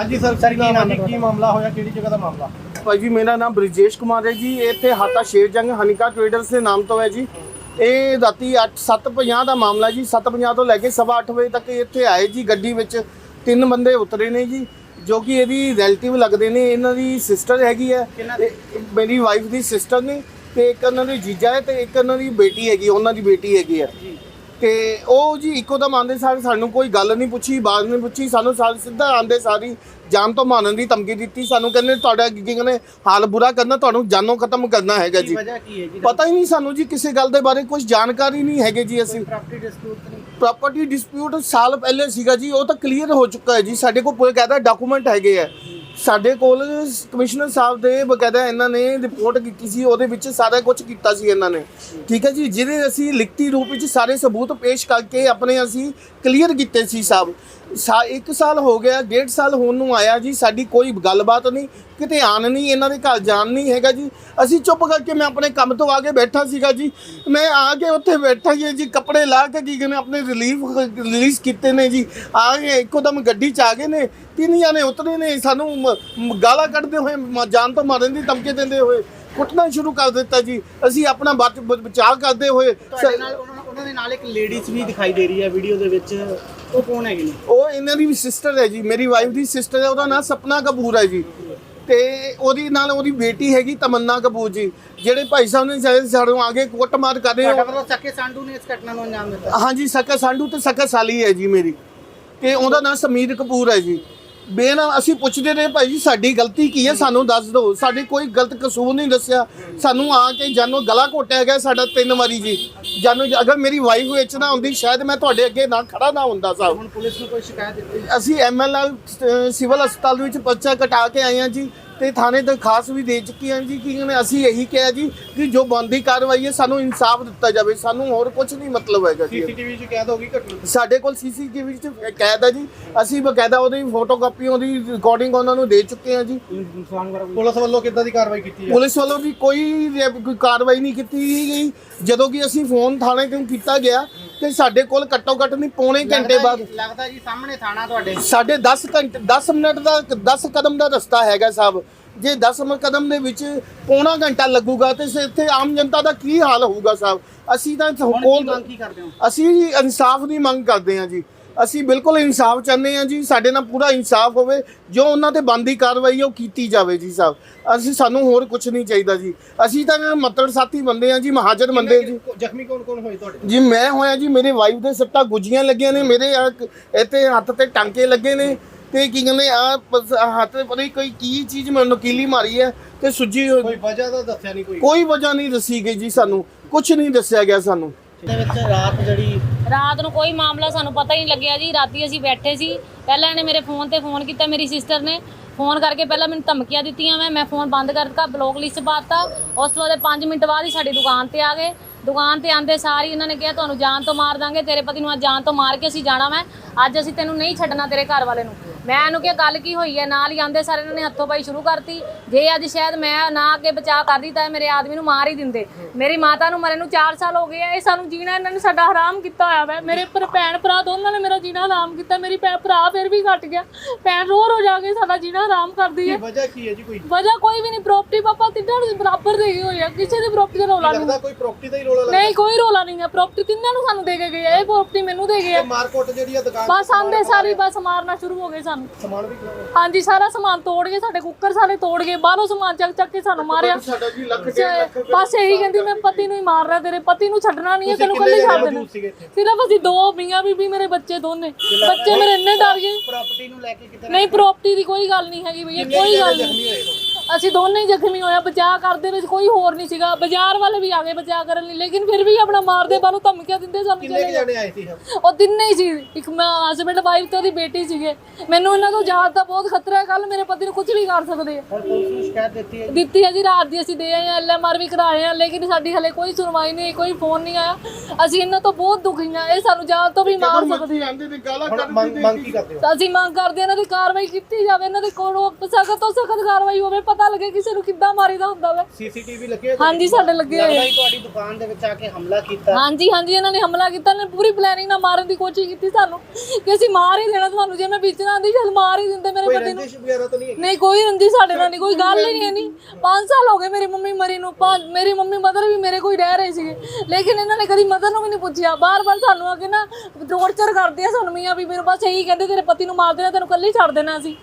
ਹਾਂਜੀ sir sir ਕੀ ਨਾਮ ਹੈ ਕੀ ਮਾਮਲਾ ਹੋਇਆ? ਕਿਹੜੀ ਜਗ੍ਹਾ ਦਾ ਮਾਮਲਾ? ਭਾਈ ਜੀ ਮੇਰਾ ਨਾਮ ਬ੍ਰਿਜੇਸ਼ ਕੁਮਾਰ ਹੈ ਜੀ। ਇੱਥੇ ਹਾਤਾ ਸ਼ੇਰ ਜੰਗ ਹਨਿਕਾ ਟ੍ਰੇਡਰਸ ਦੇ ਨਾਮ ਤੋਂ ਹੈ ਜੀ। ਇਹ ਰਾਤੀ 8 7:50 ਦਾ ਮਾਮਲਾ ਜੀ। 7:50 ਤੋਂ ਲੈ ਕੇ ਸਵਾ ਅੱਠ ਵਜੇ ਤੱਕ ਇੱਥੇ ਆਏ ਜੀ ਗੱਡੀ ਵਿੱਚ। ਤਿੰਨ ਬੰਦੇ ਉਤਰੇ ਨੇ ਜੀ ਜੋ ਕਿ ਇਹਦੀ ਰਿਲੇਟਿਵ ਲੱਗਦੇ ਨੇ। ਇਹਨਾਂ ਦੀ ਸਿਸਟਰ ਹੈਗੀ ਹੈ। ਮੇਰੀ ਵਾਈਫ ਦੀ ਸਿਸਟਰ ਨੇ ਤੇ ਇੱਕ ਉਹਨਾਂ ਦੀ ਜੀਜਾ ਹੈ ਤੇ ਇੱਕ ਉਹਨਾਂ ਦੀ ਬੇਟੀ ਹੈਗੀ ਉਹਨਾਂ ਦੀ ਬੇਟੀ ਹੈਗੀ ਹੈ। ਤੇ ਉਹ ਜੀ ਇੱਕੋ ਦਮ ਆਂਦੇ ਸਾਰੇ ਸਾਨੂੰ ਕੋਈ ਗੱਲ ਨਹੀਂ ਪੁੱਛੀ ਬਾਤ ਨਹੀਂ ਪੁੱਛੀ ਸਾਨੂੰ ਸਾਰੇ ਸਿੱਧਾ ਆਂਦੇ ਸਾਰੀ ਜਾਨ ਤੋਂ ਮਾਰਨ ਦੀ ਧਮਕੀ ਦਿੱਤੀ ਸਾਨੂੰ ਕਹਿੰਦੇ ਤੁਹਾਡਾ ਕੀ ਕਹਿੰਦੇ ਹਾਲ ਬੁਰਾ ਕਰਨਾ ਤੁਹਾਨੂੰ ਜਾਨੋਂ ਖਤਮ ਕਰਨਾ ਹੈਗਾ ਜੀ। ਪਤਾ ਹੀ ਨਹੀਂ ਸਾਨੂੰ ਜੀ ਕਿਸੇ ਗੱਲ ਦੇ ਬਾਰੇ ਕੁਝ ਜਾਣਕਾਰੀ ਨਹੀਂ ਹੈਗੇ ਜੀ ਅਸੀਂ। ਪ੍ਰਾਪਰਟੀ ਡਿਸਪਿਊਟ ਨਹੀਂ? ਪ੍ਰਾਪਰਟੀ ਡਿਸਪਿਊਟ ਸਾਲ ਪਹਿਲੇ ਸੀਗਾ ਜੀ ਉਹ ਤਾਂ ਕਲੀਅਰ ਹੋ ਚੁੱਕਾ ਹੈ ਜੀ ਸਾਡੇ ਕੋਲ ਪੂਰੇ ਕਾਇਦਾ ਡਾਕੂਮੈਂਟ ਹੈਗੇ ਆ। ਸਾਡੇ ਕੋਲ ਕਮਿਸ਼ਨਰ ਸਾਹਿਬ ਦੇ ਬਕਾਇਦਾ ਇਹਨਾਂ ਨੇ ਰਿਪੋਰਟ ਕੀਤੀ ਸੀ, ਉਹਦੇ ਵਿੱਚ ਸਾਰਾ ਕੁਝ ਕੀਤਾ ਸੀ ਇਹਨਾਂ ਨੇ। ਠੀਕ ਹੈ ਜੀ? ਜਿਹਦੇ ਅਸੀਂ ਲਿਖਤੀ ਰੂਪ ਵਿੱਚ ਸਾਰੇ ਸਬੂਤ ਪੇਸ਼ ਕਰਕੇ ਆਪਣੇ ਅਸੀਂ ਕਲੀਅਰ ਕੀਤੇ ਸੀ ਸਾਹਿਬ ਸਾ ਇੱਕ ਸਾਲ ਹੋ ਗਿਆ, ਡੇਢ ਸਾਲ ਹੋਣ ਨੂੰ ਆਇਆ ਜੀ, ਸਾਡੀ ਕੋਈ ਗੱਲਬਾਤ ਨਹੀਂ, ਕਿਤੇ ਆਣ ਨਹੀਂ, ਇਹਨਾਂ ਦੇ ਘਰ ਜਾਣ ਨਹੀਂ ਹੈਗਾ ਜੀ। ਅਸੀਂ ਚੁੱਪ ਕਰਕੇ ਮੈਂ ਆਪਣੇ ਕੰਮ ਤੋਂ ਆ ਕੇ ਬੈਠਾ ਸੀਗਾ ਜੀ। ਮੈਂ ਆ ਕੇ ਉੱਥੇ ਬੈਠਾ ਹੀ ਜੀ, ਕੱਪੜੇ ਲਾ ਕੇ ਕੀ ਕਹਿੰਦੇ, ਆਪਣੇ ਰਿਲੀਫ ਰਿਲੀਜ਼ ਕੀਤੇ ਨੇ ਜੀ। ਆ ਕੇ ਇੱਕੋ ਦਮ ਗੱਡੀ ਚ ਆ ਗਏ ਨੇ ਤਿੰਨ ਜਾਣੇ ਉਤਰੇ ਨੇ, ਸਾਨੂੰ ਮ- ਗਾਲਾਂ ਕੱਢਦੇ ਹੋਏ, ਮ- ਜਾਨ ਤੋਂ ਮਾਰਨ ਦੀ ਧਮਕੀ ਦਿੰਦੇ ਹੋਏ ਕੁੱਟਣਾ ਸ਼ੁਰੂ ਕਰ ਦਿੱਤਾ ਜੀ। ਅਸੀਂ ਆਪਣਾ ਬਚ- ਬਚਾਅ ਕਰਦੇ ਹੋਏ ਤੁਹਾਡੇ ਨਾਲ, ਉਹਨਾਂ ਦੇ ਨਾਲ ਇੱਕ ਲੇਡੀਜ਼ ਵੀ ਦਿਖਾਈ ਦੇ ਰਹੀ ਹੈ ਵੀਡੀਓ ਦੇ ਵਿੱਚ। ਉਹ ਕੌਣ ਹੈਗੀ ਨੇ? ਉਹ ਇਹਨਾਂ ਦੀ ਸਿਸਟਰ ਹੈ ਜੀ ਮੇਰੀ ਵਾਈਫ ਦੀ ਸਿਸਟਰ ਹੈ ਉਹਦਾ ਨਾਮ ਸਪਨਾ ਕਪੂਰ ਹੈ ਜੀ। ਤੇ ਉਹਦੀ ਨਾਲ ਉਹਦੀ ਬੇਟੀ ਹੈਗੀ ਤਮੰਨਾ ਕਪੂਰ ਜੀ ਜਿਹੜੇ ਭਾਈ ਸਾਹਿਬ ਨੇ ਸਾਡੇ ਸਾਨੂੰ ਆਗੇ ਕੁੱਟਮਾਰ ਕਰ ਰਹੇ ਹੋ ਚੱਕੇ ਸਾਂਢੂ ਨੇ ਇਸ ਘਟਨਾ ਨੂੰ ਅੰਜਾਮ ਦਿੱਤਾ? ਹਾਂਜੀ ਸਕਾ ਸਾਂਢੂ ਤੇ ਸਕਾ ਸਾਲੀ ਹੈ ਜੀ ਮੇਰੀ। ਤੇ ਉਹਦਾ ਨਾਮ ਸਮੀਰ ਕਪੂਰ ਹੈ ਜੀ। ਬੇਨਾ ਅਸੀਂ ਪੁੱਛਦੇ ਰਹੇ ਭਾਈ ਜੀ ਸਾਡੀ ਗਲਤੀ ਕੀ ਹੈ? ਸਾਨੂੰ ਦੱਸ ਦਿਓ। ਸਾਡੀ ਕੋਈ ਗਲਤ ਕਸੂਰ ਨਹੀਂ ਦੱਸਿਆ। ਸਾਨੂੰ ਆ ਕੇ ਜਾਨੋ ਗਲਾ ਘੋਟਿਆ ਗਿਆ ਸਾਡਾ ਤਿੰਨ ਵਾਰੀ ਜੀ। ਜਾਨੋ ਅਗਰ ਮੇਰੀ ਵਾਈਫ ਵਿੱਚ ਨਾ ਹੁੰਦੀ ਸ਼ਾਇਦ ਮੈਂ ਤੁਹਾਡੇ ਅੱਗੇ ਨਾ ਖੜਾ ਨਾ ਹੁੰਦਾ ਸਾਹਿਬ ਹੁਣ ਪੁਲਿਸ ਨੂੰ ਕੋਈ ਸ਼ਿਕਾਇਤ ਦਿੱਤੀ? ਅਸੀਂ ਐਮਐਲਆਰ ਸਿਵਲ ਹਸਪਤਾਲ ਵਿੱਚ ਪਰਚਾ ਕਟਾ ਕੇ ਆਏ ਹਾਂ ਜੀ। ਤੇ ਥਾਣੇ ਦਰਖਾਸਤ ਵੀ ਦੇ ਚੁੱਕੀ ਹਾਂ ਜੀ ਕਿ ਕਹਿੰਦੇ ਅਸੀਂ ਇਹੀ ਕਿਹਾ ਜੀ ਕਿ ਜੋ ਬੰਦੀ ਕਾਰਵਾਈ ਹੈ ਸਾਨੂੰ ਇਨਸਾਫ ਦਿੱਤਾ ਜਾਵੇ ਸਾਨੂੰ ਹੋਰ ਕੁਝ ਨਹੀਂ ਮਤਲਬ ਹੈਗਾ ਜੀ। ਸੀਸੀਟੀਵੀ 'ਚ ਕੈਦ ਹੋ ਗਈ ਘਟਨਾ ਸਾਡੇ ਕੋਲ ਸੀਸੀਟੀਵੀ ਵਿੱਚ ਕੈਦ ਹੈ ਜੀ। ਅਸੀਂ ਬਕਾਇਦਾ ਉਹਦੀ ਫੋਟੋਕਾਪੀ ਉਹਦੀ ਰਿਕਾਰਡਿੰਗ ਉਹਨਾਂ ਨੂੰ ਦੇ ਚੁੱਕੇ ਹਾਂ ਜੀ। ਪੁਲਿਸ ਵੱਲੋਂ ਕਿੱਦਾਂ ਦੀ ਕਾਰਵਾਈ ਕੀਤੀ ਹੈ? ਪੁਲਿਸ ਵੱਲੋਂ ਵੀ ਕੋਈ ਕੋਈ ਕਾਰਵਾਈ ਨਹੀਂ ਕੀਤੀ ਗਈ। ਜਦੋਂ ਕਿ ਅਸੀਂ ਫੋਨ ਥਾਣੇ ਤੋਂ ਕੀਤਾ ਗਿਆ ਤੇ ਸਾਡੇ ਕੋਲ ਘੱਟੋ ਘੱਟ ਨਹੀਂ ਪੌਣੇ ਘੰਟੇ ਬਾਅਦ ਲੱਗਦਾ ਜੀ ਸਾਹਮਣੇ ਥਾਣਾ ਤੁਹਾਡੇ। ਸਾਡੇ 10 ਘੰਟੇ 10 ਮਿੰਟ ਦਾ 10 ਕਦਮ ਦਾ ਰਸਤਾ ਹੈਗਾ ਸਾਹਿਬ। ਜੇ 10 ਮ- ਕਦਮ ਦੇ ਵਿੱਚ ਪੌਣਾ ਘੰਟਾ ਲੱਗੂਗਾ ਤੇ ਇੱਥੇ ਆਮ ਜਨਤਾ ਦਾ ਕੀ ਹਾਲ ਹੋਊਗਾ ਸਾਹਿਬ? ਅਸੀਂ ਤਾਂ ਕੋਲ ਮੰਗ ਕੀ ਕਰਦੇ ਹੋ? ਅਸੀਂ ਇਨਸਾਫ ਦੀ ਮੰਗ ਕਰਦੇ ਹਾਂ ਜੀ। ਅਸੀਂ ਬਿਲਕੁਲ ਇਨਸਾਫ ਚਾਹੁੰਦੇ ਹਾਂ ਜੀ ਸਾਡੇ ਨਾਲ ਪੂਰਾ ਇਨਸਾਫ ਹੋਵੇ ਜੋ ਉਹਨਾਂ ਤੇ ਬੰਦੀ ਕਾਰਵਾਈ ਉਹ ਕੀਤੀ ਜਾਵੇ ਜੀ ਸਾਹਿਬ। ਅਸੀਂ ਸਾਨੂੰ ਹੋਰ ਕੁਝ ਨਹੀਂ ਚਾਹੀਦਾ ਜੀ। ਅਸੀਂ ਤਾਂ ਮੱਤੜ ਸਾਥੀ ਬੰਦੇ ਹਾਂ ਜੀ ਮਹਾਜਨ ਬੰਦੇ ਜੀ। ਜ਼ਖਮੀ ਕੌਣ ਕੌਣ ਹੋਏ ਤੁਹਾਡੇ? ਜੀ ਮੈਂ ਹੋਇਆ ਜੀ ਮੇਰੇ ਵਾਈਫ ਦੇ ਸੱਟਾਂ ਗੁੱਜੀਆਂ ਲੱਗੀਆਂ ਨੇ ਮੇਰੇ ਇੱਥੇ ਹੱਥ ਤੇ ਟਾਂਕੇ ਲੱਗੇ ਨੇ ਤੇ ਕੀ ਕਹਿੰਦੇ ਆ ਹੱਥ ਤੇ ਪਤਾ ਨਹੀਂ ਕੋਈ ਕੀ ਚੀਜ਼ ਮੈਨੂੰ ਨਕੀਲੀ ਮਾਰੀ ਹੈ ਤੇ ਸੁੱਜੀ ਹੋਈ- ਕੋਈ ਵਜ੍ਹਾ ਤਾਂ ਦੱਸਿਆ ਨਹੀਂ ਕੋਈ? ਕੋਈ ਵਜ੍ਹਾ ਨਹੀਂ ਦੱਸੀ ਗਈ ਜੀ ਸਾਨੂੰ। ਕੁਝ ਨਹੀਂ ਦੱਸਿਆ ਗਿਆ ਸਾਨੂੰ। ਦੇ ਵਿੱਚ ਰਾਤ ਜਿਹੜੀ ਰਾਤ ਨੂੰ ਕੋਈ ਮਾਮਲਾ ਸਾਨੂੰ ਪਤਾ ਹੀ ਨਹੀਂ ਲੱਗਿਆ ਜੀ, ਰਾਤੀ ਅਸੀਂ ਬੈਠੇ ਸੀ। ਪਹਿਲਾਂ ਇਹਨੇ ਮੇਰੇ ਫੋਨ ਤੇ ਫੋਨ ਕੀਤਾ, ਮੇਰੀ ਸਿਸਟਰ ਨੇ। ਫੋਨ ਕਰਕੇ ਪਹਿਲਾਂ ਮੈਨੂੰ ਧਮਕੀਆਂ ਦਿੱਤੀਆਂ ਮੈਂ ਮੈਂ ਫੋਨ ਬੰਦ ਕਰ ਦਿੱਤਾ ਬਲੌਕ ਲਿਸਟ ਪਾਤਾ ਉਸ ਤੋਂ ਬਾਅਦ 5 ਮਿੰਟ ਬਾਅਦ ਹੀ ਸਾਡੀ ਦੁਕਾਨ ਤੇ ਆ ਗਏ। ਦੁਕਾਨ ਤੇ ਆਂਦੇ ਸਾਰੀ ਇਹਨਾਂ ਨੇ ਕਿਹਾ, ਤੁਹਾਨੂੰ ਜਾਨ ਤੋਂ ਮਾਰ ਦਾਂਗੇ, ਤੇਰੇ ਪਤੀ ਨੂੰ ਅੱਜ ਜਾਨ ਤੋਂ ਮਾਰ ਕੇ ਅਸੀਂ ਜਾਣਾ ਮੈਂ ਅੱਜ ਅਸੀਂ ਤੈਨੂੰ ਨਹੀਂ ਛੱਡਣਾ ਤੇਰੇ ਘਰ ਵਾਲੇ ਨੂੰ। ਮੈਂ ਇਹਨੂੰ ਕਿਹਾ ਗੱਲ ਕੀ ਹੋਈ ਹੈ? ਨਾਲ ਹੀ ਆਂਦੇ ਸਾਰੇ ਇਹਨਾਂ ਨੇ ਹੱਥੋਂ ਪਾਈ ਸ਼ੁਰੂ ਕਰਤੀ। ਜੇ ਅੱਜ ਸ਼ਾਇਦ ਮੈਂ ਨਾ ਅੱਗੇ ਬਚਾਅ ਕਰਦੀ ਤਾਂ ਇਹ ਮੇਰੇ ਆਦਮੀ ਨੂੰ ਮਾਰ ਹੀ ਦਿੰਦੇ। ਮੇਰੀ ਮਾਤਾ ਨੂੰ ਮਰੇ ਨੂੰ 4 ਸਾਲ ਹੋ ਗਏ ਆ ਇਹ ਸਾਨੂੰ ਜੀਣਾ ਇਹਨਾਂ ਨੇ ਸਾਡਾ ਹਰਾਮ ਕੀਤਾ ਹੋਇਆ ਵਾ। ਮੇਰੇ ਪਰ ਭੈਣ ਭਰਾ ਦੋਨਾਂ ਨੇ ਮੇਰਾ ਜੀਣਾ ਹਰਾਮ ਕੀਤਾ। ਮੇਰੀ ਭੈਣ ਭਰਾ ਫਿਰ ਵੀ ਘਟ ਗਿਆ। ਭੈਣ ਰੋ ਰੋ ਜਾ ਕੇ ਸਾਡਾ ਜੀਣਾ ਹਰਾਮ ਕਰਦੀ ਹੈ। ਵਜ੍ਹਾ ਕੀ ਹੈ ਜੀ ਕੋਈ? ਵਜ੍ਹਾ ਕੋਈ ਵੀ ਨਹੀਂ ਪ੍ਰਾਪਰਟੀ ਪਾਪਾ ਤਿੰਨਾਂ ਨੂੰ ਬਰਾਬਰ ਦੇ ਗਏ ਹੋਏ ਆ। ਕਿਸੇ ਦੀ ਪ੍ਰਾਪਰਟੀ ਦਾ ਰੌਲਾ ਨਹੀਂ ਲੱਗਦਾ ਕੋਈ ਪ੍ਰਾਪਰਟੀ ਦਾ ਹੀ ਰੋਲਾ ਲੱਗਦਾ? ਨਹੀਂ ਕੋਈ ਰੌਲਾ ਨਹੀਂ ਹੈ। ਪ੍ਰਾਪਰਟੀ ਤਿੰਨਾਂ ਨੂੰ ਸਾਨੂੰ ਦੇ ਕੇ ਗਏ ਆ। ਇਹ ਪ੍ਰਾਪਰਟੀ ਮੈਨੂੰ ਦੇ ਗਏ ਆ। ਮਾਰਕੋਟ ਜਿਹੜੀ ਆ ਦੁਕਾਨ ਬਸ ਆਂਦੇ ਸਾਰੀ ਬਸ ਮਾਰਨਾ ਸ਼ੁਰੂ ਹੋ ਗਏ ਸਾਨੂੰ। ਸਮਾਨ ਵੀ ਖਰਾਬ ਹਾਂਜੀ ਸਾਰਾ ਸਮਾਨ ਤੋੜ ਗਏ ਸਾਡੇ ਕੁੱਕਰ ਸਾਰੇ ਤੋੜ ਗਏ ਬਾਹਰੋਂ ਸਮਾਨ ਚੱਕ ਚੱਕ ਕੇ ਸਾਨੂੰ ਮਾਰਿਆ। ਸਾਡਾ ਜੀ ਲੱਖ ਬਸ ਇਹੀ ਕਹਿੰਦੀ ਮੈਂ ਪਤੀ ਨੂੰ ਹੀ ਮਾਰਨਾ ਤੇਰੇ ਪਤੀ ਨੂੰ ਛੱਡਣਾ ਨਹੀਂ ਹੈ ਤੈਨੂੰ ਕੱਲੇ ਛੱਡ ਦੇਣਾ ਮੌਜੂਦ ਸੀਗੇ? ਇੱਥੇ ਸਿਰਫ ਅਸੀਂ ਦੋ ਮੀਆਂ ਬੀਬੀ ਮੇਰੇ ਬੱਚੇ ਦੋਨੇ। ਬੱਚੇ ਮੇਰੇ ਇੰਨੇ ਡਰ ਗਏ। ਪ੍ਰਾਪਰਟੀ ਨੂੰ ਲੈ ਕੇ ਕਿਤੇ ਨਹੀਂ ਪ੍ਰਾਪਰਟੀ ਦੀ ਕੋਈ ਗੱਲ ਨਹੀਂ ਹੈਗੀ ਭਈਆ ਕੋਈ ਗੱਲ ਨਹੀਂ। ਅਸੀਂ ਦੋਨੇ ਹੀ ਜ਼ਖਮੀ ਹੋਇਆ ਬਚਾਅ ਕਰਦੇ ਵਿੱਚ ਕੋਈ ਹੋਰ ਨਹੀਂ ਸੀਗਾ। ਬਾਜ਼ਾਰ ਵਾਲੇ ਵੀ ਆ ਗਏ ਬਚਾਅ ਕਰਨ ਲਈ ਲੇਕਿਨ ਫਿਰ ਵੀ ਆਪਣਾ ਮਾਰਦੇ ਬਾਨੂੰ ਧਮਕੀਆਂ ਦਿੰਦੇ ਸਾਨੂੰ ਕਿੰਨੇ ਕੁ ਚਲੇ ਜਾਓ। ਜਣੇ ਆਏ ਸੀ ਉਹ ਤਿੰਨੇ ਹੀ ਸੀ। ਇੱਕ ਮੈਂ ਹਸਬੰਡ ਵਾਈਫ ਤੇ ਉਹਦੀ ਬੇਟੀ ਸੀਗੇ। ਮੈਨੂੰ ਇਹਨਾਂ ਤੋਂ ਜਾਤ ਦਾ ਬਹੁਤ ਖਤਰਾ ਹੈ ਕੱਲ ਮੇਰੇ ਪਤੀ ਨੂੰ ਕੁਝ ਵੀ ਕਰ ਸਕਦੇ ਆ। ਹੁਣ ਪੁਲਿਸ ਨੂੰ ਸ਼ਿਕਾਇਤ ਦਿੱਤੀ ਹੈ ਦਿੱਤੀ ਹੈ ਜੀ ਰਾਤ ਦੀ ਅਸੀਂ ਦੇ ਆਏ ਹਾਂ ਐਲਐਮਆਰ ਵੀ ਕਰਾਏ ਆ ਲੇਕਿਨ ਸਾਡੀ ਹਲੇ ਕੋਈ ਸੁਣਵਾਈ ਨਹੀਂ ਕੋਈ ਫੋਨ ਨਹੀਂ ਆਇਆ। ਅਸੀਂ ਇਹਨਾਂ ਤੋਂ ਬਹੁਤ ਦੁਖੀ ਹਾਂ ਇਹ ਸਾਨੂੰ ਜਾਨ ਤੋਂ ਵੀ ਮਾਰ ਸਕਦੇ ਗਾਲਾਂ ਹੁਣ ਮੰਗ ਮੰਗ ਕੀ ਕਰਦੇ ਹੋ? ਅਸੀਂ ਮੰਗ ਕਰਦੇ ਹਾਂ ਇਹਨਾਂ ਦੀ ਕਾਰਵਾਈ ਕੀਤੀ ਜਾਵੇ ਇਹਨਾਂ ਦੇ ਕੋਲੋਂ ਸਖਤ ਤੋਂ ਸਖਤ ਕਾਰਵਾਈ ਹੋਵੇ ਪਤਾ ਪਤਾ ਲੱਗੇ ਕਿਸੇ ਨੂੰ ਕਿੱਦਾਂ ਮਾਰੀਦਾ ਹੁੰਦਾ ਵਾ। ਸੀਸੀਟੀਵੀ ਲੱਗੇ ਹਾਂਜੀ ਸਾਡੇ ਲੱਗੇ ਹੋਏ ਲੱਗਦਾ ਆ। ਹੀ ਤੁਹਾਡੀ ਦੁਕਾਨ ਦੇ ਵਿੱਚ ਆ ਕੇ ਹਮਲਾ ਕੀਤਾ। ਹਾਂਜੀ ਹਾਂਜੀ ਇਹਨਾਂ ਨੇ ਹਮਲਾ ਕੀਤਾ। ਇਹਨਾਂ ਨੇ ਪੂਰੀ ਪਲੈਨਿੰਗ ਨਾਲ ਮਾਰਨ ਦੀ ਕੋਸ਼ਿਸ਼ ਕੀਤੀ ਸਾਨੂੰ ਕਿ ਅਸੀਂ ਮਾਰ ਹੀ ਦੇਣਾ ਤੁਹਾਨੂੰ। ਜੇ ਮੈਂ ਵਿੱਚ ਨਾ ਆਂਦੀ ਸ਼ਾਇਦ ਮਾਰ ਹੀ ਦਿੰਦੇ ਮੇਰੇ ਕੋਈ ਪਤੀ ਨੂੰ। ਰੰਜਿਸ਼ ਵਗੈਰਾ ਤਾਂ ਨਹੀਂ ਹੈਗੀ? ਨਹੀਂ ਕੋਈ ਸਾਡੇ ਨਾਲ ਨਹੀਂ। ਕੋਈ ਗੱਲ ਹੀ ਨਹੀਂ ਹੈ ਨਹੀਂ 5 ਸਾਲ ਹੋ ਗਏ ਮੇਰੀ ਮੰਮੀ ਮਰੀ ਨੂੰ। ਪੰਜ- ਮੇਰੀ ਮੰਮੀ ਮਦਰ ਵੀ ਮੇਰੇ ਕੋਈ ਰਹਿ ਰਹੇ ਸੀਗੇ। ਲੇਕਿਨ ਇਹਨਾਂ ਨੇ ਕਦੀ ਮਦਰ ਨੂੰ ਵੀ ਨਹੀਂ ਪੁੱਛਿਆ। ਬਾਰ-ਬਾਰ ਸਾਨੂੰ ਆ ਕੇ ਨਾ ਟੌਰਚਰ ਕਰਦੇ ਆ ਸਾਨੂੰ ਮੀਆਂ ਵੀ ਮੈਨੂੰ ਬਸ ਇਹੀ ਕਹਿੰਦੇ ਤੇਰੇ ਪਤੀ ਨੂੰ ਮਾਰ ਦੇਣਾ ਤੈਨੂੰ ਕੱਲੀ ਛੱਡ ਦੇਣਾ ਸੀ